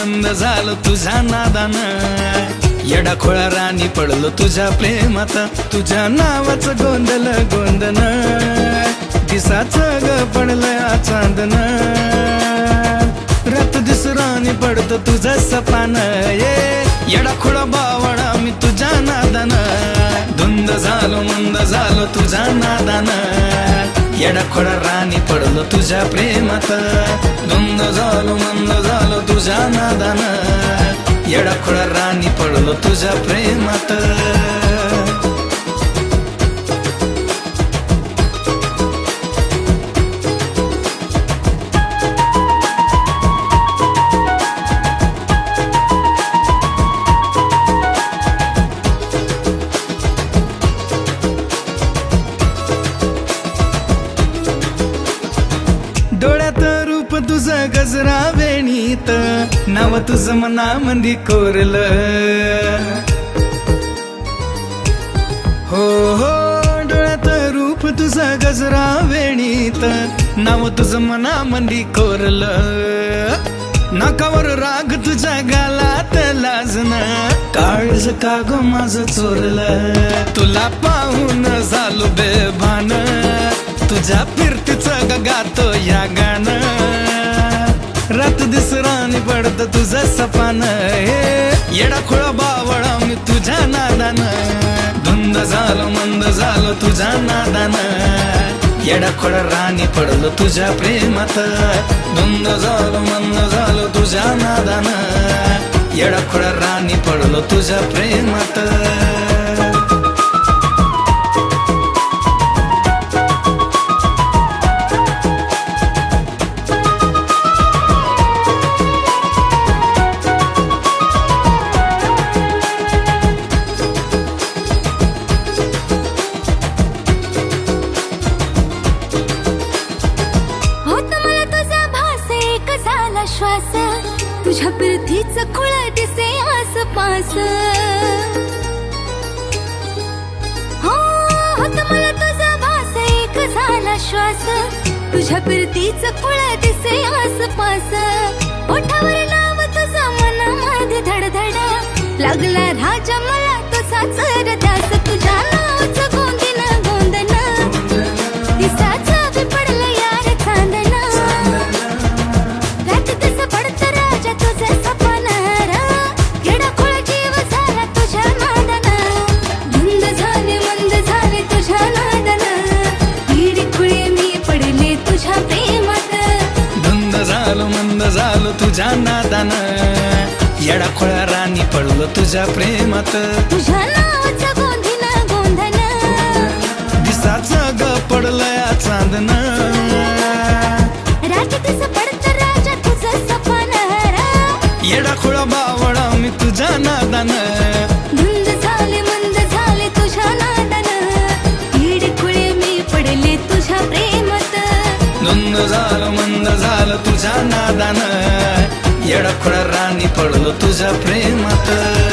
झालो तुझ्या नादान. येडा खोळा राणी पडलो तुझ्या प्रेमात. तुझ्या नावाचं गोंधळ गोंधन दिसाच ग पडलं चांदन. रत दिस राणी पडतो तुझं सपान. ये येडा खोळा बावळा मी तुझ्या नादान. धुंद झालो मंद झालो तुझ्या नादान. येडा खोळा राणी पडलो तुझ्या प्रेमात. धुंद झालो मंद तुझ्या नादान येडा खोडा राणी पडलो तुझ्या प्रेमात. तुझं गजरा वेणीत नाव तुझं मनामंदी कोरल. हो हो डोळ्यात रूप तुझं गजरा वेणीत नाव तुझं मनामंदी कोरल. नाकावर राग तुझ्या गालात लाजन काळज का ग माझं चोरलं. तुला पाहून झालो बेभान तुझ्या फिरतीचं गातो या गाणं. दिस पडत तुझं सपान. येडा खुळा बावळा मी तुझ्या नादान. धुंद झालो मंद झालो तुझ्या नादान. येडा खोळा राणी पडलो तुझ्या प्रेमात. धुंद झालो मंद झालो तुझ्या नादान. येडा खोळा राणी पडलो तुझ्या प्रेमात. श्वास तुझ्या पृथ्वीच खुळ दिसे आसपास. हो मला तुझा भास एक झाला श्वास. तुझ्या पृथ्वीच खुळ दिसे आसपास. ओठावर नाव तुझं मनामध्ये धडधड. लागला राजा मला तुझा झालो तुझ्या नादान. येडा खोळा राणी पडलो तुझ्या प्रेमात. तुझ्या नावाचं गोंधीन गोंधन. दिसाच ग चांदन बावळा मी तुझ्या नादान. धुंद झाले मंद झाले तुझ्या नादानं. मी पडले तुझ्या प्रेमात. झालं तुझ्या नादान. येडा राणी पडलो तुझ्या प्रेमात.